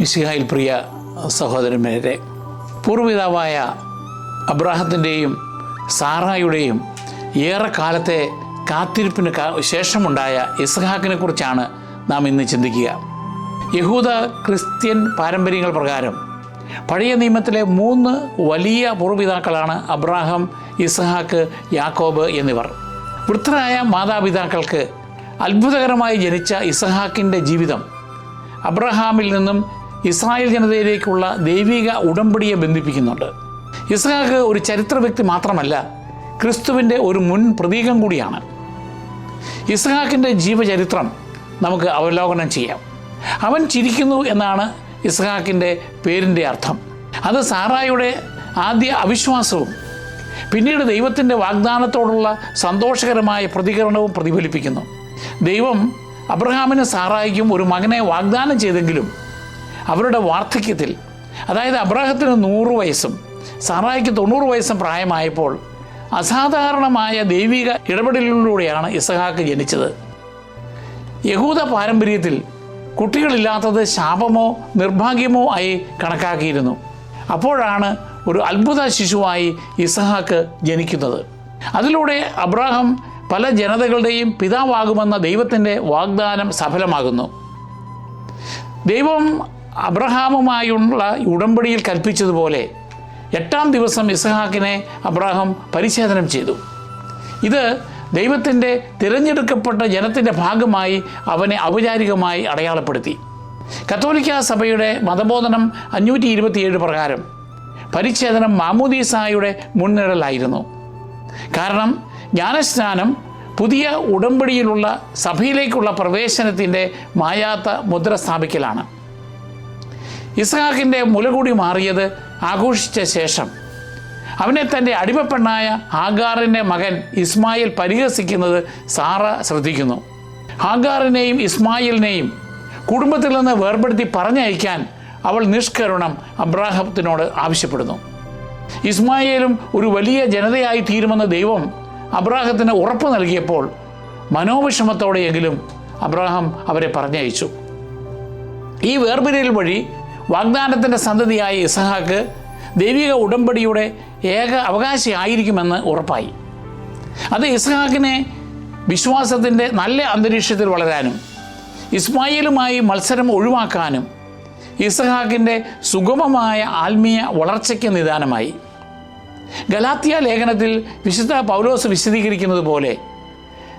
മിശിഹായിൽ പ്രിയ സഹോദരന്മാരെ പൂർവപിതാവായ അബ്രാഹത്തിന്റെയും സാറായുടെയും ഏറെക്കാലത്തെ കാത്തിരിപ്പിന് ശേഷമുണ്ടായ ഇസ്ഹാക്കിനെ കുറിച്ചാണ് നാം ഇന്ന് ചിന്തിക്കുക. യഹൂദ ക്രിസ്ത്യൻ പാരമ്പര്യങ്ങൾ പ്രകാരം പഴയ നിയമത്തിലെ മൂന്ന് വലിയ പൂർവപിതാക്കളാണ് അബ്രാഹം ഇസ്ഹാക്ക് യാക്കോബ് എന്നിവർ. വൃദ്ധരായ മാതാപിതാക്കൾക്ക് അത്ഭുതകരമായി ജനിച്ച ഇസ്ഹാക്കിന്റെ ജീവിതം അബ്രഹാമിൽ നിന്നും ഇസ്രായേൽ ജനതയിലേക്കുള്ള ദൈവിക ഉടമ്പടിയെ ബന്ധിപ്പിക്കുന്നുണ്ട്. ഇസ്ഹാക്ക് ഒരു ചരിത്ര വ്യക്തി മാത്രമല്ല ക്രിസ്തുവിന്റെ ഒരു മുൻ പ്രതീകം കൂടിയാണ്. ഇസ്ഹാക്കിന്റെ ജീവചരിത്രം നമുക്ക് അവലോകനം ചെയ്യാം. അവൻ ചിരിക്കുന്നു എന്നാണ് ഇസ്ഹാക്കിന്റെ പേരിന്റെ അർത്ഥം. അത് സാറായുടെ ആദ്യ അവിശ്വാസവും പിന്നീട് ദൈവത്തിന്റെ വാഗ്ദാനത്തോടുള്ള സന്തോഷകരമായ പ്രതികരണവും പ്രതിഫലിപ്പിക്കുന്നു. ദൈവം അബ്രഹാമിന് സാറായിക്കും ഒരു മകനെ വാഗ്ദാനം ചെയ്തെങ്കിലും അവരുടെ വാർദ്ധക്യത്തിൽ അതായത് അബ്രാഹത്തിന് നൂറ് വയസ്സും സാറായിക്ക് തൊണ്ണൂറ് വയസ്സും പ്രായമായപ്പോൾ അസാധാരണമായ ദൈവിക ഇടപെടലിലൂടെയാണ് ഇസഹാക്ക് ജനിച്ചത്. യഹൂദ പാരമ്പര്യത്തിൽ കുട്ടികളില്ലാത്തത് ശാപമോ നിർഭാഗ്യമോ ആയി കണക്കാക്കിയിരുന്നു. അപ്പോഴാണ് ഒരു അത്ഭുത ശിശുവായി ഇസഹാക്ക് ജനിക്കുന്നത്. അതിലൂടെ അബ്രാഹം പല ജനതകളുടെയും പിതാവാകുമെന്ന ദൈവത്തിന്റെ വാഗ്ദാനം സഫലമാകുന്നു. ദൈവം അബ്രഹാമുമായുള്ള ഉടമ്പടിയിൽ കൽപ്പിച്ചതുപോലെ എട്ടാം ദിവസം ഇസഹാക്കിനെ അബ്രഹാം പരിച്ഛേദനം ചെയ്തു. ഇത് ദൈവത്തിന്റെ തിരഞ്ഞെടുക്കപ്പെട്ട ജനത്തിന്റെ ഭാഗമായി അവനെ ഔപചാരികമായി അടയാളപ്പെടുത്തി. കത്തോലിക്ക സഭയുടെ മതബോധനം അഞ്ഞൂറ്റി ഇരുപത്തിയേഴ് പ്രകാരം പരിച്ഛേദനം മാമൂദീസായുടെ മുൻനിഴലായിരുന്നു. കാരണം ജ്ഞാനസ്നാനം പുതിയ ഉടമ്പടിയിലുള്ള സഭയിലേക്കുള്ള പ്രവേശനത്തിന്റെ മായാത്ത മുദ്ര സ്ഥാപിക്കലാണ്. ഇസ്ഹാക്കിന്റെ മുലകൂടി മാറിയത് ആഘോഷിച്ച ശേഷം. അവനെ തന്റെ അടിമപ്പെണ്ണായ ഹാഗാറിന്റെ മകൻ ഇസ്മായിൽ പരിഹസിക്കുന്നത് സാറ ശ്രദ്ധിക്കുന്നു. ഹാഗാറിനെയും ഇസ്മായിലിനെയും കുടുംബത്തിൽ നിന്ന് വേർപെടുത്തി പറഞ്ഞയക്കാൻ അവൾ നിഷ്കരുണം അബ്രാഹത്തിനോട് ആവശ്യപ്പെടുന്നു. ഇസ്മായിലും ഒരു വലിയ ജനതയായി തീരുമെന്ന ദൈവം അബ്രാഹത്തിന് ഉറപ്പ് നൽകിയപ്പോൾ മനോവിഷമത്തോടെയെങ്കിലും അബ്രാഹം അവരെ പറഞ്ഞയച്ചു. ഈ വേർപിരിയൽ വഴി വാഗ്ദാനത്തിന്റെ സന്തതിയായ ഇസഹാക്ക് ദൈവിക ഉടമ്പടിയുടെ ഏക അവകാശിയായിരിക്കുമെന്ന് ഉറപ്പായി. അത് ഇസഹാക്കിനെ വിശ്വാസത്തിന്റെ നല്ല അന്തരീക്ഷത്തിൽ വളരാനും ഇസ്മായിലുമായി മത്സരം ഒഴിവാക്കാനും ഇസഹാക്കിന്റെ സുഗമമായ ആത്മീയ വളർച്ചയ്ക്ക് നിദാനമായി. ഗലാത്തിയ ലേഖനത്തിൽ വിശുദ്ധ പൗലോസ് വിശദീകരിക്കുന്നത് പോലെ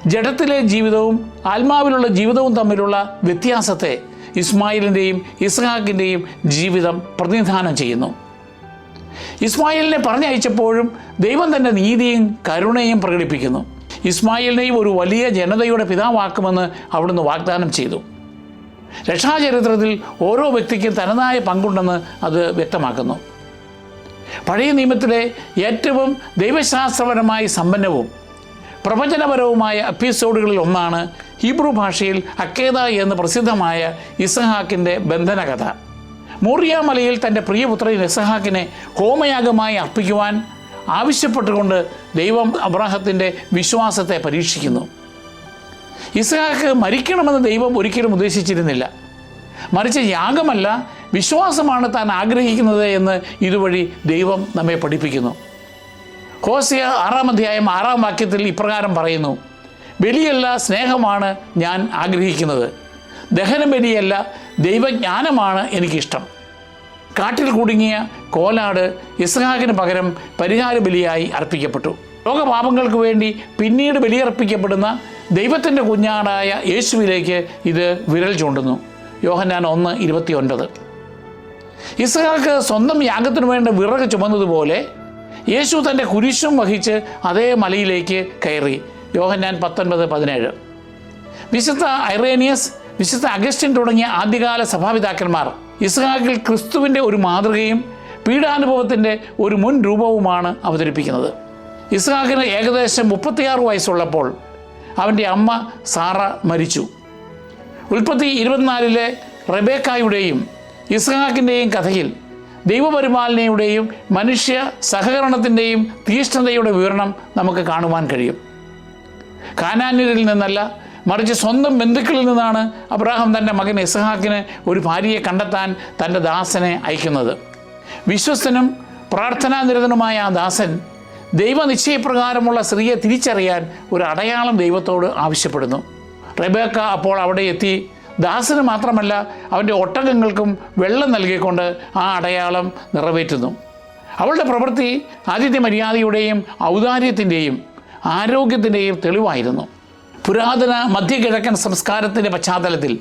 ജഡത്തിലെ ജീവിതവും ആത്മാവിലുള്ള ജീവിതവും തമ്മിലുള്ള വ്യത്യാസത്തെ ഇസ്മായിലിന്റെയും ഇസ്ഹാക്കിന്റെയും ജീവിതം പ്രതിനിധാനം ചെയ്യുന്നു. ഇസ്മായിലിനെ പറഞ്ഞയച്ചപ്പോഴും ദൈവം തന്റെ നീതിയും കരുണയും പ്രകടിപ്പിക്കുന്നു. ഇസ്മായിലിനെയും ഒരു വലിയ ജനതയുടെ പിതാവാക്കുമെന്ന് അവിടുന്ന് വാഗ്ദാനം ചെയ്തു. രക്ഷാചരിത്രത്തിൽ ഓരോ വ്യക്തിക്കും തനതായ പങ്കുണ്ടെന്ന് അത് വ്യക്തമാക്കുന്നു. പഴയ നിയമത്തിലെ ഏറ്റവും ദൈവശാസ്ത്രപരമായി സമ്പന്നവും പ്രവചനപരവുമായ എപ്പിസോഡുകളിൽ ഒന്നാണ് ഹീബ്രു ഭാഷയിൽ അക്കേദ എന്ന് പ്രസിദ്ധമായ ഇസഹാക്കിന്റെ ബന്ധനകഥ. മോറിയ മലയിൽ തന്റെ പ്രിയപുത്രൻ ഇസഹാക്കിനെ ഹോമയാഗമായി അർപ്പിക്കുവാൻ ആവശ്യപ്പെട്ടുകൊണ്ട് ദൈവം അബ്രാഹത്തിന്റെ വിശ്വാസത്തെ പരീക്ഷിക്കുന്നു. ഇസഹാക്ക് മരിക്കണമെന്ന് ദൈവം ഒരിക്കലും ഉദ്ദേശിച്ചിരുന്നില്ല. മറിച്ച് യാഗമല്ല വിശ്വാസമാണ് താൻ ആഗ്രഹിക്കുന്നത് എന്ന് ഇതുവഴി ദൈവം നമ്മെ പഠിപ്പിക്കുന്നു. ഹോസിയ ആറാം അധ്യായം ആറാം വാക്യത്തിൽ ഇപ്രകാരം പറയുന്നു. ബലിയല്ല സ്നേഹമാണ് ഞാൻ ആഗ്രഹിക്കുന്നത്. ദഹനബലിയല്ല ദൈവജ്ഞാനമാണ് എനിക്കിഷ്ടം. കാട്ടിൽ കുടുങ്ങിയ കോലാട് ഇസ്ഹാക്കിന് പകരം പരിഹാര ബലിയായി അർപ്പിക്കപ്പെട്ടു. ലോകപാപങ്ങൾക്ക് വേണ്ടി പിന്നീട് ബലിയർപ്പിക്കപ്പെടുന്ന ദൈവത്തിന്റെ കുഞ്ഞാടായ യേശുവിലേക്ക് ഇത് വിരൽ ചൂണ്ടുന്നു. യോഹന്നാൻ ഒന്ന് ഇരുപത്തി ഒൻപത് ഇസ്ഹാക്ക് സ്വന്തം യാഗത്തിനു വേണ്ട വിറക് ചുമന്നതുപോലെ യേശു തന്റെ കുരിശും വഹിച്ച് അതേ മലയിലേക്ക് കയറി. യോഹന്നാൻ പത്തൊൻപത് പതിനേഴ്. വിശുദ്ധ ഐറേനിയസ് വിശുദ്ധ അഗസ്റ്റിൻ തുടങ്ങിയ ആദ്യകാല സഭാപിതാക്കന്മാർ ഇസ്ഹാക്കിൽ ക്രിസ്തുവിന്റെ ഒരു മാതൃകയും പീഡാനുഭവത്തിന്റെ ഒരു മുൻ രൂപവുമാണ് അവതരിപ്പിക്കുന്നത്. ഇസ്ഹാക്കിന് ഏകദേശം മുപ്പത്തിയാറ് വയസ്സുള്ളപ്പോൾ അവന്റെ അമ്മ സാറ മരിച്ചു. ഉൽപ്പത്തി ഇരുപത്തിനാലിലെ റബേക്കായുടെയും ഇസ്ഹാക്കിന്റെയും കഥയിൽ ദൈവപരിപാലനയുടെയും മനുഷ്യ സഹകരണത്തിന്റെയും തീഷ്ണതയുടെ വിവരണം നമുക്ക് കാണുവാൻ കഴിയും. കാനാന്യരിൽ നിന്നല്ല മറിച്ച് സ്വന്തം ബന്ധുക്കളിൽ നിന്നാണ് അബ്രാഹാം തന്റെ മകൻ ഇസഹാക്കിന് ഒരു ഭാര്യയെ കണ്ടെത്താൻ തന്റെ ദാസനെ അയക്കുന്നത്. വിശ്വസ്തനും പ്രാർത്ഥനാനിരതനുമായ ആ ദാസൻ ദൈവനിശ്ചയപ്രകാരമുള്ള സ്ത്രീയെ തിരിച്ചറിയാൻ ഒരു അടയാളം ദൈവത്തോട് ആവശ്യപ്പെടുന്നു. റെബേക്ക അപ്പോൾ അവിടെ എത്തി ദാസന് മാത്രമല്ല അവന്റെ ഒട്ടകങ്ങൾക്കും വെള്ളം നൽകിക്കൊണ്ട് ആ അടയാളം നിറവേറ്റുന്നു. അവളുടെ പ്രവൃത്തി ആദിത്യ മര്യാദയുടെയും ഔദാര്യത്തിന്റെയും ആരോഗ്യത്തിന്റെയും തെളിവായിരുന്നു. പുരാതന മധ്യകിഴക്കൻ സംസ്കാരത്തിന്റെ പശ്ചാത്തലത്തിൽ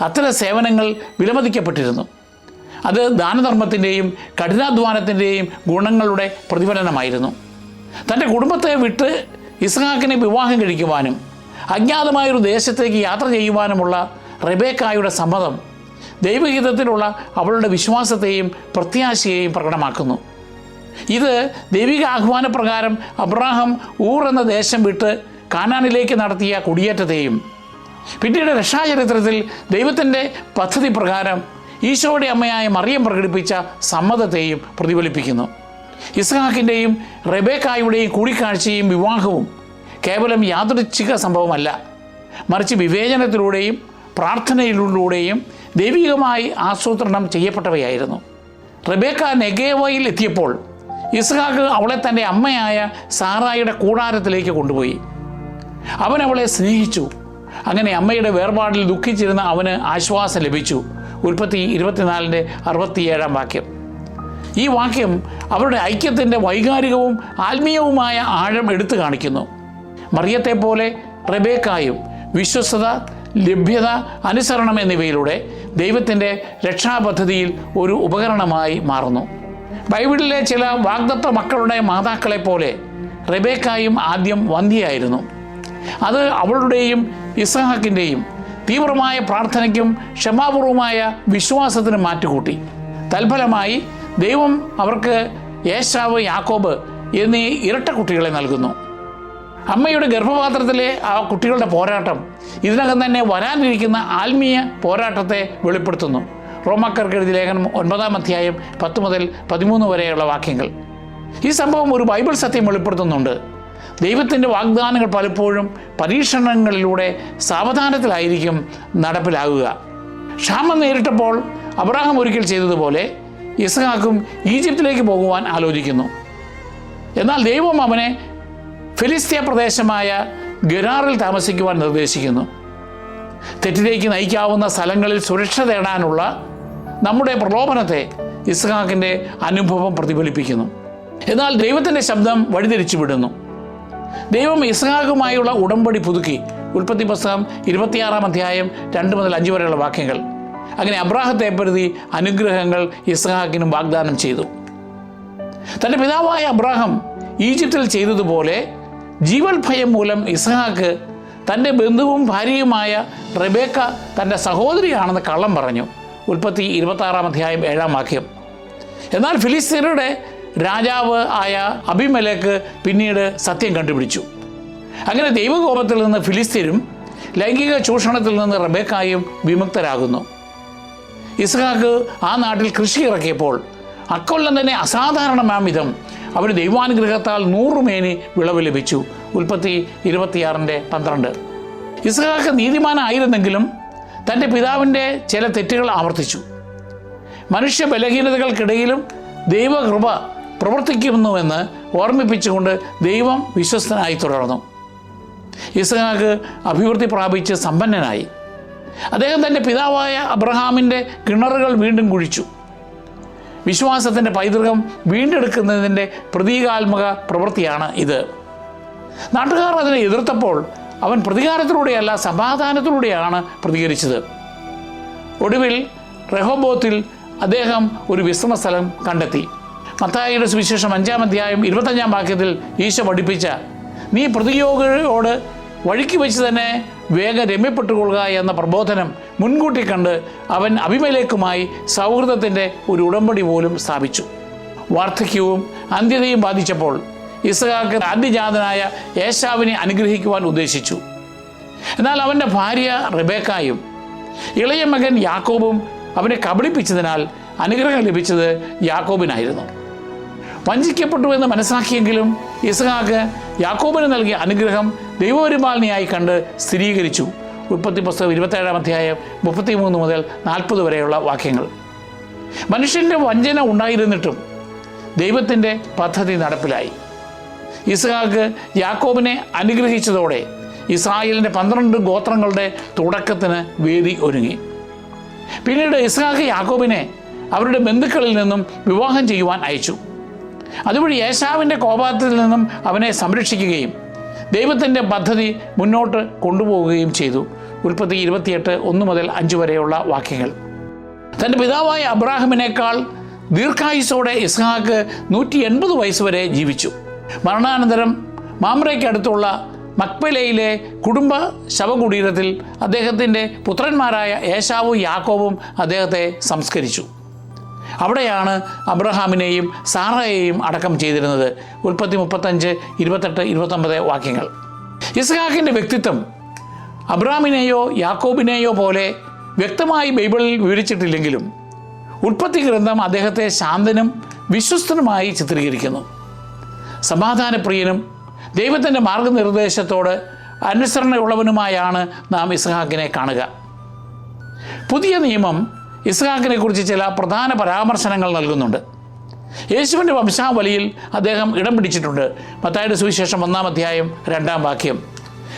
അത്തരം സേവനങ്ങൾ വിലമതിക്കപ്പെട്ടിരുന്നു. അത് ദാനധർമ്മത്തിന്റെയും കഠിനാധ്വാനത്തിന്റെയും ഗുണങ്ങളുടെ പ്രതിഫലനമായിരുന്നു. തന്റെ കുടുംബത്തെ വിട്ട് ഇസ്ഹാക്കിനെ വിവാഹം കഴിക്കുവാനും അജ്ഞാതമായൊരു ദേശത്തേക്ക് യാത്ര ചെയ്യുവാനുമുള്ള റെബേക്കായുടെ സമ്മതം ദൈവഹിതത്തിലുള്ള അവളുടെ വിശ്വാസത്തെയും പ്രത്യാശയെയും പ്രകടമാക്കുന്നു. ഇത് ദൈവിക ആഹ്വാനപ്രകാരം അബ്രാഹം ഊർ എന്ന ദേശം വിട്ട് കാനാനിലേക്ക് നടത്തിയ കുടിയേറ്റത്തെയും പിന്നീട് രക്ഷാചരിത്രത്തിൽ ദൈവത്തിന്റെ പദ്ധതി പ്രകാരം ഈശോയുടെ അമ്മയായ മറിയം പ്രകടിപ്പിച്ച സമ്മതത്തെയും പ്രതിഫലിപ്പിക്കുന്നു. ഇസ്ഹാക്കിന്റെയും റെബേക്കായുടെയും കൂടിക്കാഴ്ചയും വിവാഹവും കേവലം യാദൃച്ഛിക സംഭവമല്ല. മറിച്ച് വിവേചനത്തിലൂടെയും പ്രാർത്ഥനയിലൂടെയും ദൈവികമായി ആസൂത്രണം ചെയ്യപ്പെട്ടവയായിരുന്നു. റബേക്ക നെഗേവയിൽ എത്തിയപ്പോൾ ഇസ്ഹാക്ക് അവളെ തന്റെ അമ്മയായ സാറായുടെ കൂടാരത്തിലേക്ക് കൊണ്ടുപോയി. അവൻ അവളെ സ്നേഹിച്ചു. അങ്ങനെ അമ്മയുടെ വേർപാടിൽ ദുഃഖിച്ചിരുന്ന അവന് ആശ്വാസം ലഭിച്ചു. ഉൽപ്പത്തി ഇരുപത്തിനാലിന്റെ അറുപത്തിയേഴാം വാക്യം. ഈ വാക്യം അവരുടെ ഐക്യത്തിന്റെ വൈകാരികവും ആത്മീയവുമായ ആഴം എടുത്തു കാണിക്കുന്നു. മറിയത്തെ പോലെ റബേക്കായും വിശ്വസ്തത ലഭ്യത അനുസരണം എന്നിവയിലൂടെ ദൈവത്തിന്റെ രക്ഷാപദ്ധതിയിൽ ഒരു ഉപകരണമായി മാറുന്നു. ബൈബിളിലെ ചില വാഗ്ദത്ത മക്കളുടെ മാതാക്കളെ പോലെ റെബേക്കായും ആദ്യം വന്ധ്യയായിരുന്നു. അത് അവളുടെയും ഇസഹാക്കിന്റെയും തീവ്രമായ പ്രാർത്ഥനയ്ക്കും ക്ഷമാപൂർവമായ വിശ്വാസത്തിനും മാറ്റുകൂട്ടി. തൽഫലമായി ദൈവം അവർക്ക് യേശാവ് യാക്കോബ് എന്നീ ഇരട്ട കുട്ടികളെ നൽകുന്നു. അമ്മയുടെ ഗർഭപാത്രത്തിലെ ആ കുട്ടികളുടെ പോരാട്ടം. ഇതിനകം തന്നെ വരാനിരിക്കുന്ന ആത്മീയ പോരാട്ടത്തെ വെളിപ്പെടുത്തുന്നു. റോമാക്കർക്ക് എഴുതി ലേഖനം ഒൻപതാം അധ്യായം പത്ത് മുതൽ പതിമൂന്ന് വരെയുള്ള വാക്യങ്ങൾ. ഈ സംഭവം ഒരു ബൈബിൾ സത്യം വെളിപ്പെടുത്തുന്നുണ്ട്. ദൈവത്തിന്റെ വാഗ്ദാനങ്ങൾ പലപ്പോഴും പരീക്ഷണങ്ങളിലൂടെ സാവധാനത്തിലായിരിക്കും നടപ്പിലാകുക. ക്ഷാമം നേരിട്ടപ്പോൾ അബ്രാഹം ഒരിക്കൽ ചെയ്തതുപോലെ ഇസ്ഹാക്കും ഈജിപ്തിലേക്ക് പോകുവാൻ ആലോചിക്കുന്നു. എന്നാൽ ദൈവം അവനെ ഫിലിസ്തീയ പ്രദേശമായ ഗരാറിൽ താമസിക്കുവാൻ നിർദ്ദേശിക്കുന്നു. തെറ്റിലേക്ക് നയിക്കാവുന്ന സ്ഥലങ്ങളിൽ സുരക്ഷ തേടാനുള്ള നമ്മുടെ പ്രലോഭനത്തെ ഇസ്ഹാക്കിന്റെ അനുഭവം പ്രതിഫലിപ്പിക്കുന്നു. എന്നാൽ ദൈവത്തിന്റെ ശബ്ദം വഴിതിരിച്ചു വിടുന്നു ദൈവം ഇസ്ഹാക്കുമായുള്ള ഉടമ്പടി പുതുക്കി. ഉൽപ്പത്തി പുസ്തകം ഇരുപത്തിയാറാം അധ്യായം രണ്ട് മുതൽ അഞ്ച് വരെയുള്ള വാക്യങ്ങൾ. അങ്ങനെ അബ്രാഹത്തെ പരിധി അനുഗ്രഹങ്ങൾ ഇസ്ഹാക്കിനും വാഗ്ദാനം ചെയ്തു. തന്റെ പിതാവായ അബ്രാഹം ഈജിപ്തിൽ ചെയ്തതുപോലെ ജീവൽ ഭയം മൂലം ഇസ്ഹാക്ക് തന്റെ ബന്ധുവും ഭാര്യയുമായ റബേക്ക തന്റെ സഹോദരിയാണെന്ന് കള്ളം പറഞ്ഞു. ഉൽപ്പത്തി ഇരുപത്താറാം അധ്യായം ഏഴാം വാക്യം. എന്നാൽ ഫിലിസ്തീനയുടെ രാജാവ് ആയ അഭിമലേക്ക് പിന്നീട് സത്യം കണ്ടുപിടിച്ചു. അങ്ങനെ ദൈവകോപത്തിൽ നിന്ന് ഫിലിസ്തീനും ലൈംഗിക ചൂഷണത്തിൽ നിന്ന് റബേക്കായും വിമുക്തരാകുന്നു. ഇസഹാക്ക് ആ നാട്ടിൽ കൃഷി ഇറക്കിയപ്പോൾ അക്കൊല്ലം തന്നെ അസാധാരണമാം വിധം അവന് ദൈവാനുഗ്രഹത്താൽ നൂറുമേനി വിളവ് ലഭിച്ചു. ഉൽപ്പത്തി ഇരുപത്തിയാറിന്റെ പന്ത്രണ്ട്. ഇസ്ഹാക്ക് നീതിമാനായിരുന്നെങ്കിലും തന്റെ പിതാവിന്റെ ചില തെറ്റുകൾ ആവർത്തിച്ചു. മനുഷ്യ ബലഹീനതകൾക്കിടയിലും ദൈവകൃപ പ്രവർത്തിക്കുന്നുവെന്ന് ഓർമ്മിപ്പിച്ചുകൊണ്ട് ദൈവം വിശ്വസ്തനായി തുടർന്നു. ഇസ്ഹാക്ക് അഭിവൃദ്ധി പ്രാപിച്ച് സമ്പന്നനായി. അദ്ദേഹം തന്റെ പിതാവായ അബ്രഹാമിന്റെ കിണറുകൾ വീണ്ടും കുഴിച്ചു. വിശ്വാസത്തിന്റെ പൈതൃകം വീണ്ടെടുക്കുന്നതിന്റെ പ്രതീകാത്മക പ്രവൃത്തിയാണ് ഇത്. നാട്ടുകാർ അതിനെ എതിർത്തപ്പോൾ അവൻ പ്രതികാരത്തിലൂടെയല്ല സമാധാനത്തിലൂടെയാണ് പ്രതികരിച്ചത്. ഒടുവിൽ റെഹോബോത്തിൽ അദ്ദേഹം ഒരു വിശ്രമസ്ഥലം കണ്ടെത്തി. മത്തായിയുടെ സുവിശേഷം അഞ്ചാം അധ്യായം ഇരുപത്തഞ്ചാം വാക്യത്തിൽ ഈശോ പഠിപ്പിച്ച നീ പ്രതിയോഗിയോട് വഴിക്ക് വെച്ച് തന്നെ വേഗം രമ്യപ്പെട്ടുകൊള്ളുക എന്ന പ്രബോധനം മുൻകൂട്ടി കണ്ട് അവൻ അഭിമലേക്കുമായി സൗഹൃദത്തിന്റെ ഒരു ഉടമ്പടി പോലും സ്ഥാപിച്ചു. വാർദ്ധക്യവും അന്ത്യതയും ബാധിച്ചപ്പോൾ ഇസഹാക്ക് ആദ്യജാതനായ യേശാവിനെ അനുഗ്രഹിക്കുവാൻ ഉദ്ദേശിച്ചു. എന്നാൽ അവന്റെ ഭാര്യ റിബേക്കായും ഇളയ മകൻ യാക്കോബും അവനെ കബളിപ്പിച്ചതിനാൽ അനുഗ്രഹം ലഭിച്ചത് യാക്കോബിനായിരുന്നു. വഞ്ചിക്കപ്പെട്ടു എന്ന് മനസ്സിലാക്കിയെങ്കിലും ഇസഹാക്ക് യാക്കോബിന് നൽകിയ അനുഗ്രഹം ദൈവപരിപാലനയായി കണ്ട് സ്ഥിരീകരിച്ചു. ഉൽപ്പത്തി പുസ്തകം ഇരുപത്തേഴാം അധ്യായം മുപ്പത്തി മൂന്ന് മുതൽ നാൽപ്പത് വരെയുള്ള വാക്യങ്ങൾ. മനുഷ്യന്റെ വഞ്ചന ഉണ്ടായിരുന്നിട്ടും ദൈവത്തിന്റെ പദ്ധതി നടപ്പിലായി. ഇസ്ഹാക്ക് യാക്കോബിനെ അനുഗ്രഹിച്ചതോടെ ഇസ്രായേലിന്റെ പന്ത്രണ്ട് ഗോത്രങ്ങളുടെ തുടക്കത്തിന് വേദി ഒരുങ്ങി. പിന്നീട് ഇസ്ഹാക്ക് യാക്കോബിനെ അവരുടെ ബന്ധുക്കളിൽ നിന്നും വിവാഹം ചെയ്യുവാൻ അയച്ചു. അതുവഴി യേശാവിന്റെ കോപാത്തിൽ നിന്നും അവനെ സംരക്ഷിക്കുകയും ദൈവത്തിന്റെ പദ്ധതി മുന്നോട്ട് കൊണ്ടുപോവുകയും ചെയ്തു. ഉൽപ്പത്തി ഇരുപത്തിയെട്ട് ഒന്ന് മുതൽ അഞ്ച് വരെയുള്ള വാക്യങ്ങൾ. തന്റെ പിതാവായ അബ്രാഹിമിനേക്കാൾ ദീർഘായുസോടെ ഇസ്ഹാക്ക് നൂറ്റി എൺപത് വയസ്സ് വരെ ജീവിച്ചു. മരണാനന്തരം മാമ്രയ്ക്കടുത്തുള്ള മക്പലയിലെ കുടുംബ ശവകുടീരത്തിൽ അദ്ദേഹത്തിന്റെ പുത്രന്മാരായ ഏശാവും യാക്കോവും അദ്ദേഹത്തെ സംസ്കരിച്ചു. അവിടെയാണ് അബ്രഹാമിനെയും സാറയെയും അടക്കം ചെയ്തിരുന്നത്. ഉൽപ്പത്തി മുപ്പത്തഞ്ച് ഇരുപത്തെട്ട് ഇരുപത്തൊമ്പത് വാക്യങ്ങൾ. ഇസ്ഹാഖിന്റെ വ്യക്തിത്വം അബ്രഹാമിനെയോ യാക്കോബിനെയോ പോലെ വ്യക്തമായി ബൈബിളിൽ വിവരിച്ചിട്ടില്ലെങ്കിലും ഉൽപ്പത്തി ഗ്രന്ഥം അദ്ദേഹത്തെ ശാന്തനും വിശ്വസ്തനുമായി ചിത്രീകരിക്കുന്നു. സമാധാനപ്രിയനും ദൈവത്തിന്റെ മാർഗനിർദ്ദേശത്തോട് അനുസരണയുള്ളവനുമായാണ് നാം ഇസ്ഹാക്കിനെ കാണുക. പുതിയ നിയമം ഇസ്ഹാക്കിനെ കുറിച്ച് ചില പ്രധാന പരാമർശനങ്ങൾ നൽകുന്നുണ്ട്. യേശുവിന്റെ വംശാവലിയിൽ അദ്ദേഹം ഇടം പിടിച്ചിട്ടുണ്ട്. മത്തായുടെ സുവിശേഷം ഒന്നാം അധ്യായം രണ്ടാം വാക്യം.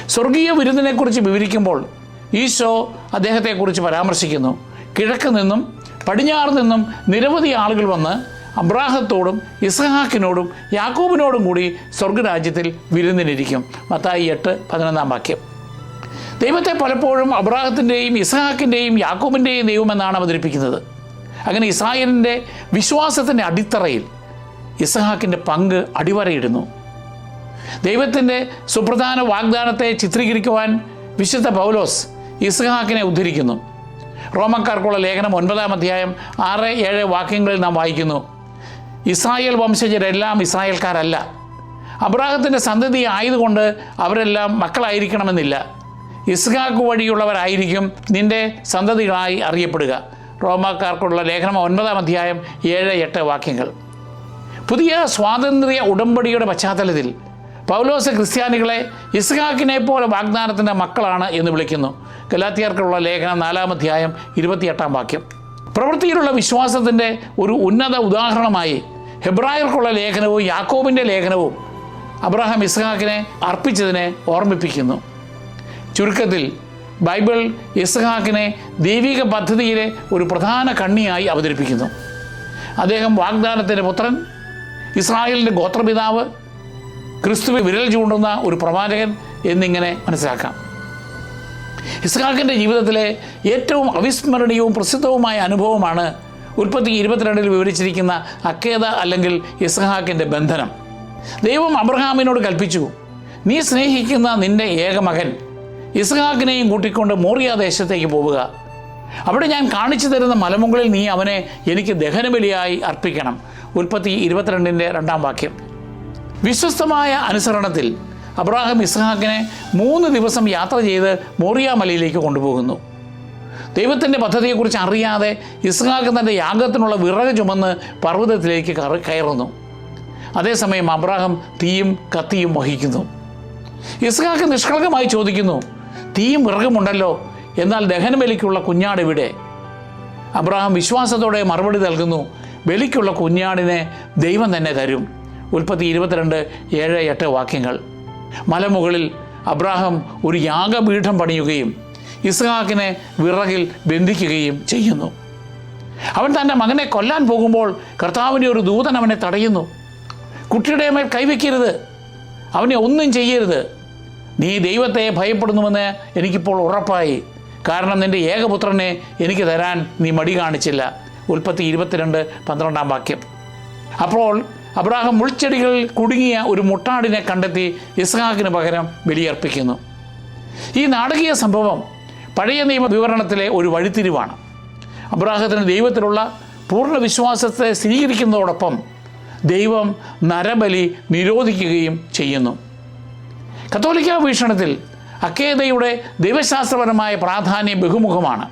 സ്വർഗീയ വിരുന്നിനെക്കുറിച്ച് വിവരിക്കുമ്പോൾ ഈശോ അദ്ദേഹത്തെക്കുറിച്ച് പരാമർശിക്കുന്നു. കിഴക്ക് നിന്നും പടിഞ്ഞാറ് നിന്നും നിരവധി ആളുകൾ വന്ന് അബ്രാഹത്തോടും ഇസ്ഹാക്കിനോടും യാക്കൂബിനോടും കൂടി സ്വർഗരാജ്യത്തിൽ വിരുന്നിനിരിക്കും. മത്തായി എട്ട് പതിനൊന്നാം വാക്യം. ദൈവത്തെ പലപ്പോഴും അബ്രാഹത്തിന്റെയും ഇസഹാക്കിന്റെയും യാക്കോബിന്റെയും ദൈവമെന്നാണ് അവതരിപ്പിക്കുന്നത്. അങ്ങനെ ഇസ്രായേലിന്റെ വിശ്വാസത്തിന്റെ അടിത്തറയിൽ ഇസഹാക്കിന്റെ പങ്ക് അടിവരയിടുന്നു. ദൈവത്തിന്റെ സുപ്രധാന വാഗ്ദാനത്തെ ചിത്രീകരിക്കുവാൻ വിശുദ്ധ പൗലോസ് ഇസഹാക്കിനെ ഉദ്ധരിക്കുന്നു. റോമക്കാർക്കുള്ള ലേഖനം ഒൻപതാം അധ്യായം ആറ് ഏഴ് വാക്യങ്ങളിൽ നാം വായിക്കുന്നു. ഇസ്രായേൽ വംശജരെല്ലാം ഇസ്രായേൽക്കാരല്ല. അബ്രാഹത്തിന്റെ സന്തതി ആയതുകൊണ്ട് അവരെല്ലാം മക്കളായിരിക്കണമെന്നില്ല. ഇസ്ഹാക്ക് വഴിയുള്ളവരായിരിക്കും നിന്റെ സന്തതികളായി അറിയപ്പെടുക. റോമാക്കാർക്കുള്ള ലേഖനം ഒൻപതാം അധ്യായം ഏഴ് എട്ട് വാക്യങ്ങൾ. പുതിയ സ്വാതന്ത്ര്യ ഉടമ്പടിയുടെ പശ്ചാത്തലത്തിൽ പൗലോസ് ക്രിസ്ത്യാനികളെ ഇസ്ഹാക്കിനെ പോലെ വാഗ്ദാനത്തിന്റെ മക്കളാണ് എന്ന് വിളിക്കുന്നു. ഗലാത്തിയർക്കുള്ള ലേഖനം നാലാം അധ്യായം ഇരുപത്തിയെട്ടാം വാക്യം. പ്രവൃത്തിയിലുള്ള വിശ്വാസത്തിന്റെ ഒരു ഉന്നത ഉദാഹരണമായി ഹെബ്രായർക്കുള്ള ലേഖനവും യാക്കോബിന്റെ ലേഖനവും അബ്രഹാം ഇസ്ഹാക്കിനെ അർപ്പിച്ചതിനെ ഓർമ്മിപ്പിക്കുന്നു. ചുരുക്കത്തിൽ ബൈബിൾ ഇസ്ഹാക്കിനെ ദൈവിക പദ്ധതിയിലെ ഒരു പ്രധാന കണ്ണിയായി അവതരിപ്പിക്കുന്നു. അദ്ദേഹം വാഗ്ദാനത്തിന്റെ പുത്രൻ ഇസ്രായേലിന്റെ ഗോത്രപിതാവ് ക്രിസ്തുവിൽ വിരൽ ചൂണ്ടുന്ന ഒരു പ്രവാചകൻ എന്നിങ്ങനെ മനസ്സിലാക്കാം. ഇസ്ഹാക്കിന്റെ ജീവിതത്തിലെ ഏറ്റവും അവിസ്മരണീയവും പ്രസിദ്ധവുമായ അനുഭവമാണ് ഉൽപ്പത്തി ഇരുപത്തിരണ്ടിൽ വിവരിച്ചിരിക്കുന്ന അക്കേദ അല്ലെങ്കിൽ ഇസ്ഹാക്കിന്റെ ബന്ധനം. ദൈവം അബ്രഹാമിനോട് കൽപ്പിച്ചു നീ സ്നേഹിക്കുന്ന നിന്റെ ഏകമകൻ ഇസ്ഹാക്കിനെയും കൂട്ടിക്കൊണ്ട് മോറിയ ദേശത്തേക്ക് പോവുക. അവിടെ ഞാൻ കാണിച്ചു തരുന്ന മലമുകളിൽ നീ അവനെ എനിക്ക് ദഹനബലിയായി അർപ്പിക്കണം. ഉൽപ്പത്തി ഇരുപത്തിരണ്ടിന്റെ രണ്ടാം വാക്യം. വിശ്വസ്തമായ അനുസരണത്തിൽ അബ്രാഹിം ഇസ്ഹാഖിനെ മൂന്ന് ദിവസം യാത്ര ചെയ്ത് മോറിയ മലയിലേക്ക് കൊണ്ടുപോകുന്നു. ദൈവത്തിന്റെ പദ്ധതിയെക്കുറിച്ച് അറിയാതെ ഇസ്ഹാഖ് തന്റെ യാഗത്തിനുള്ള വിറക് ചുമന്ന് പർവതത്തിലേക്ക് കയറുന്നു. അതേസമയം അബ്രാഹം തീയും കത്തിയും വഹിക്കുന്നു. ഇസ്ഹാഖ് നിഷ്കളങ്കമായി ചോദിക്കുന്നു തീയും വിറകുമുണ്ടല്ലോ എന്നാൽ ദഹന ബലിക്കുള്ള കുഞ്ഞാട് ഇവിടെ അബ്രഹാം വിശ്വാസത്തോടെ മറുപടി നൽകുന്നു. ബലിക്കുള്ള കുഞ്ഞാടിനെ ദൈവം തന്നെ തരും. ഉൽപ്പത്തി ഇരുപത്തിരണ്ട് ഏഴ് എട്ട് വാക്യങ്ങൾ. മലമുകളിൽ അബ്രാഹം ഒരു യാഗപീഠം പണിയുകയും ഇസ്ഹാക്കിനെ വിറകിൽ ബന്ധിക്കുകയും ചെയ്യുന്നു. അവൻ തന്റെ മകനെ കൊല്ലാൻ പോകുമ്പോൾ കർത്താവിന്റെ ഒരു ദൂതൻ അവനെ തടയുന്നു. കുട്ടിയുടെ മേൽ കൈവയ്ക്കരുത്. അവനെ ഒന്നും ചെയ്യരുത്. നീ ദൈവത്തെ ഭയപ്പെടുന്നുവെന്ന് എനിക്കിപ്പോൾ ഉറപ്പായി. കാരണം നിന്റെ ഏകപുത്രനെ എനിക്ക് തരാൻ നീ മടി കാണിച്ചില്ല. ഉൽപ്പത്തി ഇരുപത്തിരണ്ട് പന്ത്രണ്ടാം വാക്യം. അപ്പോൾ അബ്രാഹം മുൾച്ചെടികളിൽ കുടുങ്ങിയ ഒരു മുട്ടാടിനെ കണ്ടെത്തി ഇസ്ഹാക്കിന് പകരം ബലിയർപ്പിക്കുന്നു. ഈ നാടകീയ സംഭവം പഴയ നിയമ വിവരണത്തിലെ ഒരു വഴിത്തിരിവാണ്. അബ്രാഹത്തിന് ദൈവത്തിലുള്ള പൂർണ വിശ്വാസത്തെ സ്ഥിരീകരിക്കുന്നതോടൊപ്പം ദൈവം നരബലി നിരോധിക്കുകയും ചെയ്യുന്നു. കത്തോലിക്ക വീക്ഷണത്തിൽ അക്കേതയുടെ ദൈവശാസ്ത്രപരമായ പ്രാധാന്യം ബഹുമുഖമാണ്.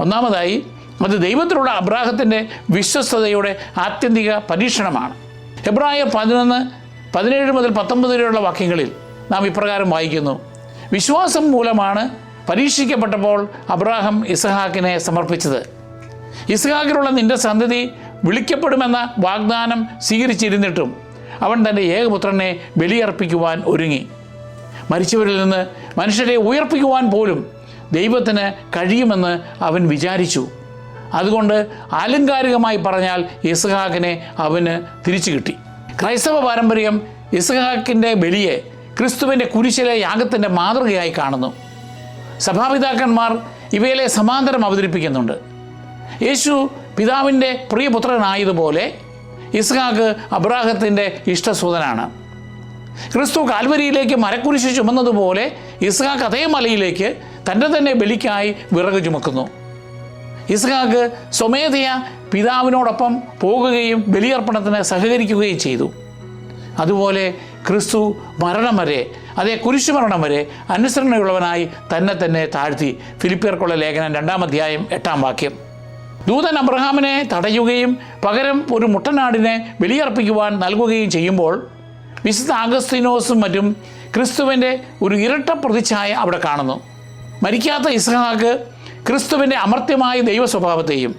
ഒന്നാമതായി അത് ദൈവത്തിലുള്ള അബ്രാഹത്തിന്റെ വിശ്വസ്തതയുടെ ആത്യന്തിക പരീക്ഷണമാണ്. എബ്രായ പതിനൊന്ന് പതിനേഴ് മുതൽ പത്തൊമ്പത് വരെയുള്ള വാക്യങ്ങളിൽ നാം ഇപ്രകാരം വായിക്കുന്നു. വിശ്വാസം മൂലമാണ് പരീക്ഷിക്കപ്പെട്ടപ്പോൾ അബ്രാഹം ഇസഹാക്കിനെ സമർപ്പിച്ചത്. ഇസ്ഹാക്കിലുള്ള നിന്റെ സന്തതി വിളിക്കപ്പെടുമെന്ന വാഗ്ദാനം സ്വീകരിച്ചിരുന്നിട്ടും അവൻ തന്റെ ഏകപുത്രനെ ബലിയർപ്പിക്കുവാൻ ഒരുങ്ങി. മരിച്ചവരിൽ നിന്ന് മനുഷ്യരെ ഉയർപ്പിക്കുവാൻ പോലും ദൈവത്തിന് കഴിയുമെന്ന് അവൻ വിചാരിച്ചു. അതുകൊണ്ട് ആലങ്കാരികമായി പറഞ്ഞാൽ ഇസ്ഹാക്കിനെ അവന് തിരിച്ചു കിട്ടി. ക്രൈസ്തവ പാരമ്പര്യം ഇസ്ഹാക്കിന്റെ ബലിയെ ക്രിസ്തുവിന്റെ കുരിശിലെ യാഗത്തിന്റെ മാതൃകയായി കാണുന്നു. സഭാപിതാക്കന്മാർ ഇവയിലെ സമാന്തരം അവതരിപ്പിക്കുന്നുണ്ട്. യേശു പിതാവിന്റെ പ്രിയപുത്രനായതുപോലെ ഇസ്ഹാക്ക് അബ്രാഹത്തിന്റെ ഇഷ്ടസൂതനാണ്. ക്രിസ്തു കാൽവരിയിലേക്ക് മരക്കുരിശ് ചുമന്നതുപോലെ ഇസ്ഹാക്ക് അതേ മലയിലേക്ക് തന്റെ തന്നെ ബലിക്കായി വിറക് ചുമക്കുന്നു. ഇസ്ഹാക്ക് സ്വമേധയ പിതാവിനോടൊപ്പം പോകുകയും ബലിയർപ്പണത്തിന് സഹകരിക്കുകയും ചെയ്തു. അതുപോലെ ക്രിസ്തു മരണം വരെ അതേ കുരിശുമരണം വരെ അനുസരണയുള്ളവനായി തന്നെ തന്നെ താഴ്ത്തി. ഫിലിപ്പിയർക്കുള്ള ലേഖനം രണ്ടാം അധ്യായം എട്ടാം വാക്യം. ദൂതൻ അബ്രഹാമിനെ തടയുകയും പകരം ഒരു മുട്ടനാടിനെ ബലിയർപ്പിക്കുവാൻ നൽകുകയും ചെയ്യുമ്പോൾ വിശുദ്ധ ആഗസ്തീനോസും മറ്റും ക്രിസ്തുവിന്റെ ഒരു ഇരട്ട പ്രതിച്ഛായ അവിടെ കാണുന്നു. മരിക്കാത്ത ഇസ്ഹാക്ക് ക്രിസ്തുവിന്റെ അമർത്യമായ ദൈവ സ്വഭാവത്തെയും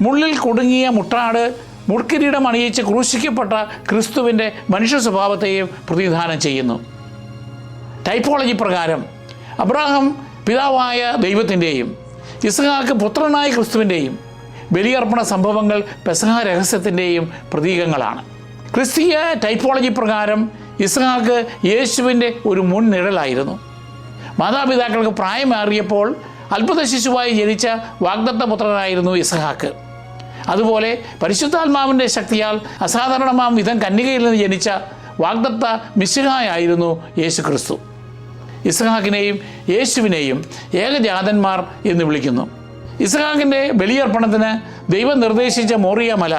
മുള്ളിൽ കുടുങ്ങിയ മുട്ടാട് മുൾക്കിരീടം അണിയിച്ച് ക്രൂശിക്കപ്പെട്ട ക്രിസ്തുവിന്റെ മനുഷ്യ സ്വഭാവത്തെയും പ്രതിനിധാനം ചെയ്യുന്നു. ടൈപ്പോളജി പ്രകാരം അബ്രാഹം പിതാവായ ദൈവത്തിന്റെയും ഇസ്ഹാക്ക് പുത്രനായ ക്രിസ്തുവിന്റെയും ബലിയർപ്പണ സംഭവങ്ങൾ പെസഹ രഹസ്യത്തിന്റെയും പ്രതീകങ്ങളാണ്. ക്രിസ്തീയ ടൈപ്പോളജി പ്രകാരം ഇസ്ഹാക്ക് യേശുവിന്റെ ഒരു മുൻനിഴലായിരുന്നു. മാതാപിതാക്കൾക്ക് പ്രായമേറിയപ്പോൾ അത്ഭുത ശിശുവായി ജനിച്ച വാഗ്ദത്ത പുത്രനായിരുന്നു ഇസ്ഹാക്ക്. അതുപോലെ പരിശുദ്ധാത്മാവിന്റെ ശക്തിയാൽ അസാധാരണമാം വിധം കന്യകയിൽ നിന്ന് ജനിച്ച വാഗ്ദത്ത മിശിഹായായിരുന്നു യേശു ക്രിസ്തു ഇസ്ഹാക്കിനെയും യേശുവിനെയും ഏകജാതന്മാർ എന്ന് വിളിക്കുന്നു. ഇസ്ഹാക്കിന്റെ ബലിയർപ്പണത്തിന് ദൈവം നിർദ്ദേശിച്ച മോറിയ മല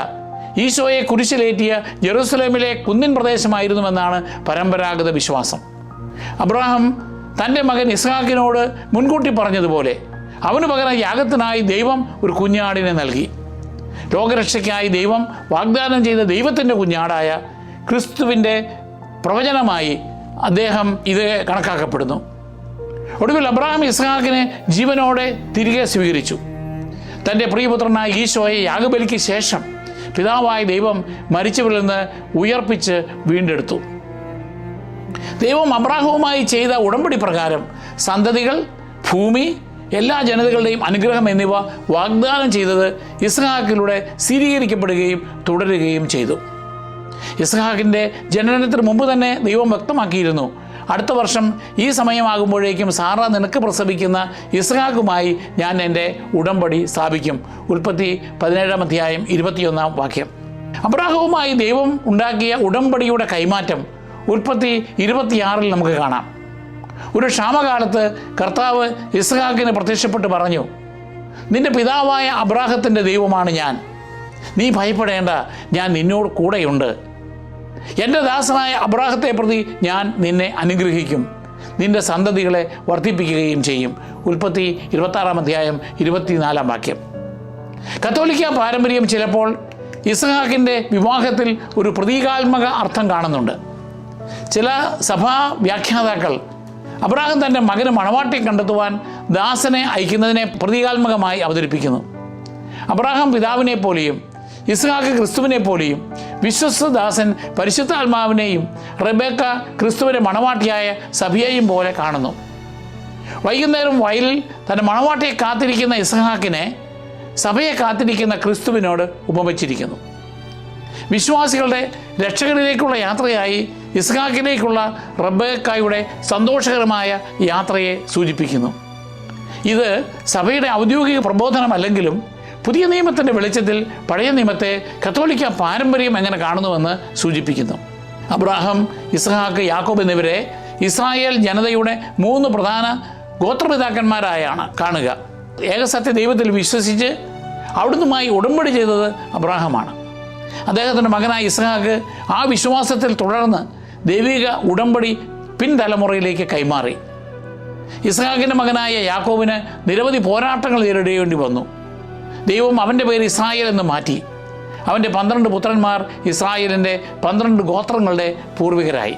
ഈശോയെ കുരിശിലേറ്റിയ ജെറൂസലേമിലെ കുന്നിൻ പ്രദേശമായിരുന്നുവെന്നാണ് പരമ്പരാഗത വിശ്വാസം. അബ്രഹാം തന്റെ മകൻ ഇസ്ഹാക്കിനോട് മുൻകൂട്ടി പറഞ്ഞതുപോലെ അവന് പകരം യാഗത്തിനായി ദൈവം ഒരു കുഞ്ഞാടിനെ നൽകി. ലോകരക്ഷയ്ക്കായി ദൈവം വാഗ്ദാനം ചെയ്ത ദൈവത്തിന്റെ കുഞ്ഞാടായ ക്രിസ്തുവിന്റെ പ്രവചനമായി അദ്ദേഹം ഇത് കണക്കാക്കപ്പെടുന്നു. ഒടുവിൽ അബ്രഹാം ഇസ്ഹാക്കിനെ ജീവനോടെ തിരികെ സ്വീകരിച്ചു. തന്റെ പ്രിയപുത്രനായ ഈശോയെ യാഗബലിക്ക് ശേഷം പിതാവായ ദൈവം മരിച്ചവരിൽ നിന്ന് ഉയർപ്പിച്ച് വീണ്ടെടുത്തു. ദൈവം അബ്രാഹവുമായി ചെയ്ത ഉടമ്പടി പ്രകാരം സന്തതികൾ ഭൂമി എല്ലാ ജനതകളുടെയും അനുഗ്രഹം എന്നിവ വാഗ്ദാനം ചെയ്തത് ഇസ്ഹാക്കിലൂടെ സ്ഥിരീകരിക്കപ്പെടുകയും തുടരുകയും ചെയ്തു. ഇസ്ഹാക്കിന്റെ ജനനത്തിന് മുമ്പ് തന്നെ ദൈവം വ്യക്തമാക്കിയിരുന്നു അടുത്ത വർഷം ഈ സമയമാകുമ്പോഴേക്കും സാറ നിനക്ക് പ്രസവിക്കുന്ന ഇസ്ഹാക്കുമായി ഞാൻ എന്റെ ഉടമ്പടി സ്ഥാപിക്കും. ഉൽപ്പത്തി പതിനേഴാം അധ്യായം ഇരുപത്തിയൊന്നാം വാക്യം. അബ്രാഹവുമായി ദൈവം ഉണ്ടാക്കിയ ഉടമ്പടിയുടെ കൈമാറ്റം ഉൽപ്പത്തി ഇരുപത്തിയാറിൽ നമുക്ക് കാണാം. ഒരു ക്ഷാമകാലത്ത് കർത്താവ് ഇസ്ഹാക്കിന് പ്രത്യക്ഷപ്പെട്ട് പറഞ്ഞു നിന്റെ പിതാവായ അബ്രാഹത്തിന്റെ ദൈവമാണ് ഞാൻ. നീ ഭയപ്പെടേണ്ട ഞാൻ നിന്നോട് കൂടെയുണ്ട്. എന്റെ ദാസനായ അബ്രാഹത്തെ പ്രതി ഞാൻ നിന്നെ അനുഗ്രഹിക്കും. നിന്റെ സന്തതികളെ വർദ്ധിപ്പിക്കുകയും ചെയ്യും. ഉൽപ്പത്തി ഇരുപത്താറാം അധ്യായം ഇരുപത്തിനാലാം വാക്യം. കത്തോലിക്ക പാരമ്പര്യം ചിലപ്പോൾ ഇസഹാക്കിന്റെ വിവാഹത്തിൽ ഒരു പ്രതീകാത്മക അർത്ഥം കാണുന്നുണ്ട്. ചില സഭാ വ്യാഖ്യാതാക്കൾ അബ്രാഹം തന്റെ മകന് മണവാട്ടി കണ്ടെത്തുവാൻ ദാസനെ അയക്കുന്നതിനെ പ്രതീകാത്മകമായി അവതരിപ്പിക്കുന്നു. അബ്രാഹാം പിതാവിനെ പോലെയും ഇസ്ഹാക്ക് ക്രിസ്തുവിനെ പോലെയും വിശ്വസ്തദാസൻ പരിശുദ്ധാത്മാവിനെയും റബേക്ക ക്രിസ്തുവിന്റെ മണവാട്ടിയായ സഭിയെയും പോലെ കാണുന്നു. വൈകുന്നേരം വയലിൽ തന്റെ മണവാട്ടിയെ കാത്തിരിക്കുന്ന ഇസ്ഹാക്കിനെ സഭയെ കാത്തിരിക്കുന്ന ക്രിസ്തുവിനോട് ഉപമിച്ചിരിക്കുന്നു. വിശ്വാസികളുടെ രക്ഷകനിലേക്കുള്ള യാത്രയായി ഇസ്ഹാക്കിലേക്കുള്ള റബ്ബേക്കായുടെ സന്തോഷകരമായ യാത്രയെ സൂചിപ്പിക്കുന്നു. ഇത് സഭയുടെ ഔദ്യോഗിക പ്രബോധനമല്ലെങ്കിലും പുതിയ നിയമത്തിന്റെ വെളിച്ചത്തിൽ പഴയ നിയമത്തെ കത്തോലിക്ക പാരമ്പര്യം എങ്ങനെ കാണുന്നുവെന്ന് സൂചിപ്പിക്കുന്നു. അബ്രാഹം ഇസ്ഹാക്ക് യാക്കോബ് എന്നിവരെ ഇസ്രായേൽ ജനതയുടെ മൂന്ന് പ്രധാന ഗോത്രപിതാക്കന്മാരായാണ് കാണുക. ഏകസത്യ ദൈവത്തിൽ വിശ്വസിച്ച് അവിടുന്നുമായി ഉടമ്പടി ചെയ്തത് അബ്രാഹമാണ്. അദ്ദേഹത്തിന്റെ മകനായ ഇസ്ഹാക്ക് ആ വിശ്വാസത്തിൽ തുടർന്ന് ദൈവിക ഉടമ്പടി പിൻതലമുറയിലേക്ക് കൈമാറി. ഇസ്ഹാക്കിന്റെ മകനായ യാക്കോബിന് നിരവധി പോരാട്ടങ്ങൾ നേരിടേണ്ടി വന്നു. ദൈവം അവന്റെ പേര് ഇസ്രായേൽ എന്ന് മാറ്റി. അവന്റെ പന്ത്രണ്ട് പുത്രന്മാർ ഇസ്രായേലിന്റെ പന്ത്രണ്ട് ഗോത്രങ്ങളുടെ പൂർവികരായി.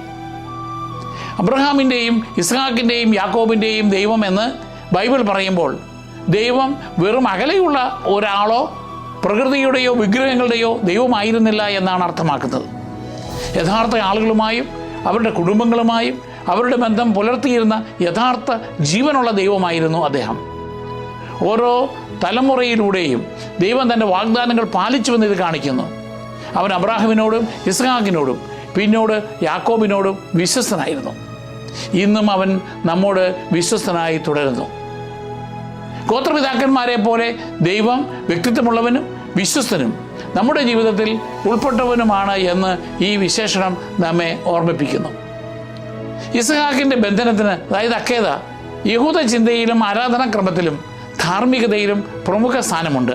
അബ്രഹാമിന്റെയും ഇസ്ഹാക്കിന്റെയും യാക്കോബിന്റെയും ദൈവം എന്ന് ബൈബിൾ പറയുമ്പോൾ ദൈവം വെറും അകലെയുള്ള ഒരാളോ പ്രകൃതിയുടെയോ വിഗ്രഹങ്ങളുടെയോ ദൈവമായിരുന്നില്ല എന്നാണ് അർത്ഥമാക്കുന്നത്. യഥാർത്ഥ ആളുകളുമായും അവരുടെ കുടുംബങ്ങളുമായും അവരുടെ ബന്ധം പുലർത്തിയിരുന്ന യഥാർത്ഥ ജീവനുള്ള ദൈവമായിരുന്നു അദ്ദേഹം. ഓരോ തലമുറയിലൂടെയും ദൈവം തന്റെ വാഗ്ദാനങ്ങൾ പാലിച്ചുവെന്ന് ഇത് കാണിക്കുന്നു. അവൻ അബ്രാഹിമിനോടും ഇസ്ഹാഖിനോടും പിന്നോട് യാക്കോബിനോടും വിശ്വസ്തനായിരുന്നു. ഇന്നും അവൻ നമ്മോട് വിശ്വസ്തനായി തുടരുന്നു. ഗോത്രപിതാക്കന്മാരെ പോലെ ദൈവം വ്യക്തിത്വമുള്ളവനും വിശ്വസ്തനും നമ്മുടെ ജീവിതത്തിൽ ഉൾപ്പെട്ടവനുമാണ് എന്ന് ഈ വിശേഷണം നമ്മെ ഓർമ്മിപ്പിക്കുന്നു. ഇസഹാക്കിന്റെ ബന്ധനത്തിന് അതായത് അക്കേത യഹൂദ ചിന്തയിലും ആരാധനാക്രമത്തിലും ധാർമ്മികതയിലും പ്രമുഖ സ്ഥാനമുണ്ട്.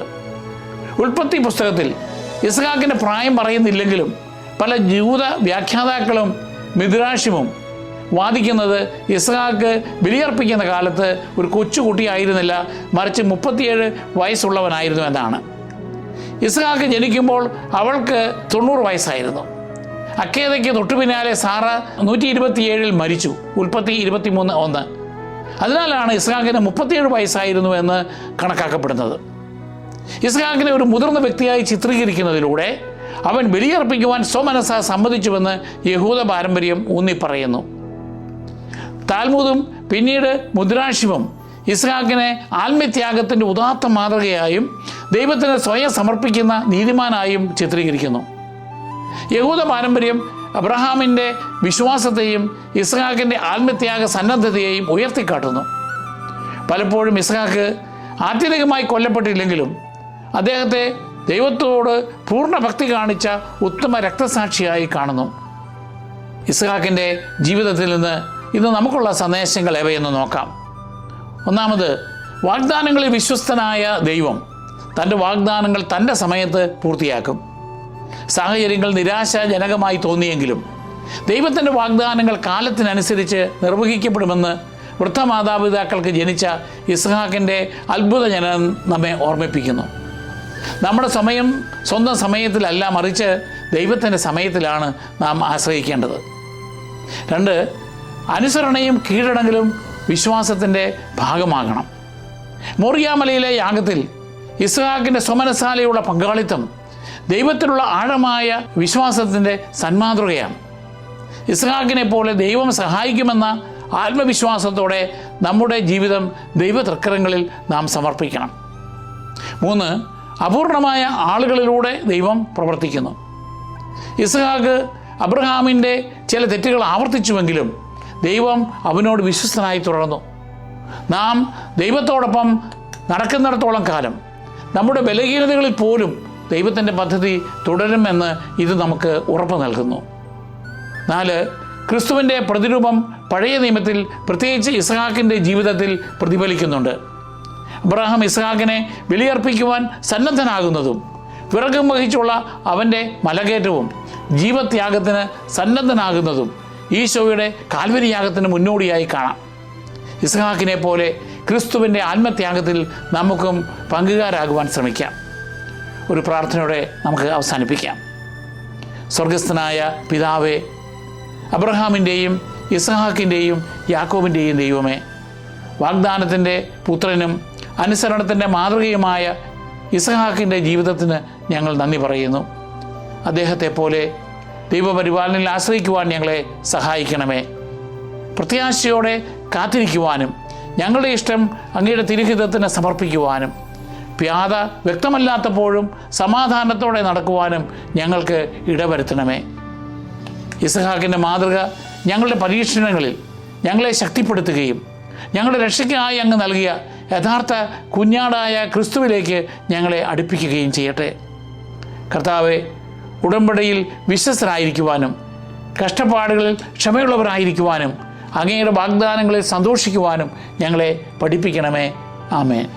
ഉൽപ്പത്തി പുസ്തകത്തിൽ ഇസ്ഹാക്കിന്റെ പ്രായം പറയുന്നില്ലെങ്കിലും പല ജൂത വ്യാഖ്യാതാക്കളും മിദ്രാഷിമും വാദിക്കുന്നത് ഇസ്ഹാക്ക് ബലിയർപ്പിക്കുന്ന കാലത്ത് ഒരു കൊച്ചുകുട്ടിയായിരുന്നില്ല മറിച്ച് മുപ്പത്തിയേഴ് വയസ്സുള്ളവനായിരുന്നു എന്നാണ്. ഇസ്ഹാക്ക് ജനിക്കുമ്പോൾ അവൾക്ക് തൊണ്ണൂറ് വയസ്സായിരുന്നു. അക്കേതയ്ക്ക് തൊട്ടുപിന്നാലെ സാറ നൂറ്റി ഇരുപത്തിയേഴിൽ മരിച്ചു ഉൽപ്പത്തി ഇരുപത്തിമൂന്ന് ഒന്ന്. അതിനാലാണ് ഇസ്ഹാക്കിന് മുപ്പത്തിയേഴ് വയസ്സായിരുന്നു എന്ന് കണക്കാക്കപ്പെടുന്നത്. ഇസ്ഹാക്കിനെ ഒരു മുതിർന്ന വ്യക്തിയായി ചിത്രീകരിക്കുന്നതിലൂടെ അവൻ ബലിയർപ്പിക്കുവാൻ സ്വമനസ സമ്മതിച്ചുവെന്ന് യഹൂദ പാരമ്പര്യം ഊന്നി പറയുന്നു താൽമുദും പിന്നീട് മുദ്രാശിവും ഇസ്ഹാക്കിനെ ആത്മത്യാഗത്തിന്റെ ഉദാത്ത മാതൃകയായും ദൈവത്തിന് സ്വയം സമർപ്പിക്കുന്ന നീതിമാനായും ചിത്രീകരിക്കുന്നു. യഹൂദ പാരമ്പര്യം അബ്രഹാമിന്റെ വിശ്വാസത്തെയും ഇസ്ഹാക്കിന്റെ ആത്മത്യാഗ സന്നദ്ധതയെയും ഉയർത്തിക്കാട്ടുന്നു. പലപ്പോഴും ഇസ്ഹാക്ക് ആത്യന്തികമായി കൊല്ലപ്പെട്ടില്ലെങ്കിലും അദ്ദേഹത്തെ ദൈവത്തോട് പൂർണ ഭക്തി കാണിച്ച ഉത്തമ രക്തസാക്ഷിയായി കാണുന്നു. ഇസ്ഹാക്കിന്റെ ജീവിതത്തിൽ നിന്ന് ഇന്ന് നമുക്കുള്ള സന്ദേശങ്ങൾ എവയെന്ന് നോക്കാം. ഒന്നാമത് വാഗ്ദാനങ്ങളിൽ വിശ്വസ്തനായ ദൈവം തന്റെ വാഗ്ദാനങ്ങൾ തന്റെ സമയത്ത് പൂർത്തിയാക്കും. സാഹചര്യങ്ങൾ നിരാശാജനകമായി തോന്നിയെങ്കിലും ദൈവത്തിന്റെ വാഗ്ദാനങ്ങൾ കാലത്തിനനുസരിച്ച് നിർവഹിക്കപ്പെടുമെന്ന് വൃദ്ധമാതാപിതാക്കൾക്ക് ജനിച്ച ഇസ്ഹാക്കിന്റെ അത്ഭുത ജനനം നമ്മെ ഓർമ്മിപ്പിക്കുന്നു. നമ്മുടെ സമയം സ്വന്തം സമയത്തിലല്ല മറിച്ച് ദൈവത്തിന്റെ സമയത്തിലാണ് നാം ആശ്രയിക്കേണ്ടത്. രണ്ട് അനുസരണയും കീഴടങ്ങലും വിശ്വാസത്തിന്റെ ഭാഗമാകണം. മോറിയാമലയിലെ യാഗത്തിൽ ഇസ്ഹാക്കിന്റെ സ്വമനസാലയുള്ള പങ്കാളിത്തം ദൈവത്തിലുള്ള ആഴമായ വിശ്വാസത്തിന്റെ സന്മാതൃകയാണ്. ഇസ്ഹാക്കിനെ പോലെ ദൈവം സഹായിക്കുമെന്ന ആത്മവിശ്വാസത്തോടെ നമ്മുടെ ജീവിതം ദൈവതൃക്കരങ്ങളിൽ നാം സമർപ്പിക്കണം. മൂന്ന് അപൂർണമായ ആളുകളിലൂടെ ദൈവം പ്രവർത്തിക്കുന്നു. ഇസ്ഹാക്ക് അബ്രഹാമിന്റെ ചില തെറ്റുകൾ ആവർത്തിച്ചുവെങ്കിലും ദൈവം അവനോട് വിശ്വസ്തനായി തുടർന്നു. നാം ദൈവത്തോടൊപ്പം നടക്കുന്നിടത്തോളം കാലം നമ്മുടെ ബലഹീനതകളിൽ പോലും ദൈവത്തിന്റെ പദ്ധതി തുടരുമെന്ന് ഇത് നമുക്ക് ഉറപ്പ് നൽകുന്നു. നാല് ക്രിസ്തുവിന്റെ പ്രതിരൂപം പഴയ നിയമത്തിൽ പ്രത്യേകിച്ച് ഇസ്ഹാക്കിന്റെ ജീവിതത്തിൽ പ്രതിഫലിക്കുന്നുണ്ട്. അബ്രഹാം ഇസഹാക്കിനെ ബലിയർപ്പിക്കുവാൻ സന്നദ്ധനാകുന്നതും വിറകും വഹിച്ചുള്ള അവന്റെ മലകയറ്റവും ജീവത്യാഗത്തിന് സന്നദ്ധനാകുന്നതും ഈശോയുടെ കാൽവരി യാഗത്തിന് മുന്നോടിയായി കാണാം. ഇസഹാക്കിനെ പോലെ ക്രിസ്തുവിന്റെ ആത്മത്യാഗത്തിൽ നമുക്കും പങ്കുകാരാകുവാൻ ശ്രമിക്കാം. ഒരു പ്രാർത്ഥനയോടെ നമുക്ക് അവസാനിപ്പിക്കാം. സ്വർഗസ്ഥനായ പിതാവെ അബ്രഹാമിന്റെയും ഇസഹാക്കിന്റെയും യാക്കോബിന്റെയും ദൈവമേ വാഗ്ദാനത്തിന്റെ പുത്രനും അനുസരണത്തിന്റെ മാതൃകയുമായ ഇസഹാക്കിന്റെ ജീവിതത്തിന് ഞങ്ങൾ നന്ദി പറയുന്നു. അദ്ദേഹത്തെ പോലെ ദൈവപരിപാലനയിൽ ആശ്രയിക്കുവാൻ ഞങ്ങളെ സഹായിക്കണമേ. പ്രത്യാശയോടെ കാത്തിരിക്കുവാനും ഞങ്ങളുടെ ഇഷ്ടം അങ്ങയുടെ തിരുഹിതത്തിന് സമർപ്പിക്കുവാനും പ്യാത വ്യക്തമല്ലാത്തപ്പോഴും സമാധാനത്തോടെ നടക്കുവാനും ഞങ്ങൾക്ക് ഇടവരുത്തണമേ. ഇസഹാക്കിന്റെ മാതൃക ഞങ്ങളുടെ പരീക്ഷണങ്ങളിൽ ഞങ്ങളെ ശക്തിപ്പെടുത്തുകയും ഞങ്ങളുടെ രക്ഷയ്ക്കായി അങ്ങ് നൽകിയ യഥാർത്ഥ കുഞ്ഞാടായ ക്രിസ്തുവിലേക്ക് ഞങ്ങളെ അടുപ്പിക്കുകയും ചെയ്യട്ടെ. കർത്താവെ ഉടമ്പടിയിൽ വിശ്വസ്തരായിരിക്കുവാനും കഷ്ടപ്പാടുകളിൽ ക്ഷമയുള്ളവരായിരിക്കുവാനും അങ്ങയുടെ വാഗ്ദാനങ്ങളിൽ സന്തോഷിക്കുവാനും ഞങ്ങളെ പഠിപ്പിക്കണമേ. ആമേൻ.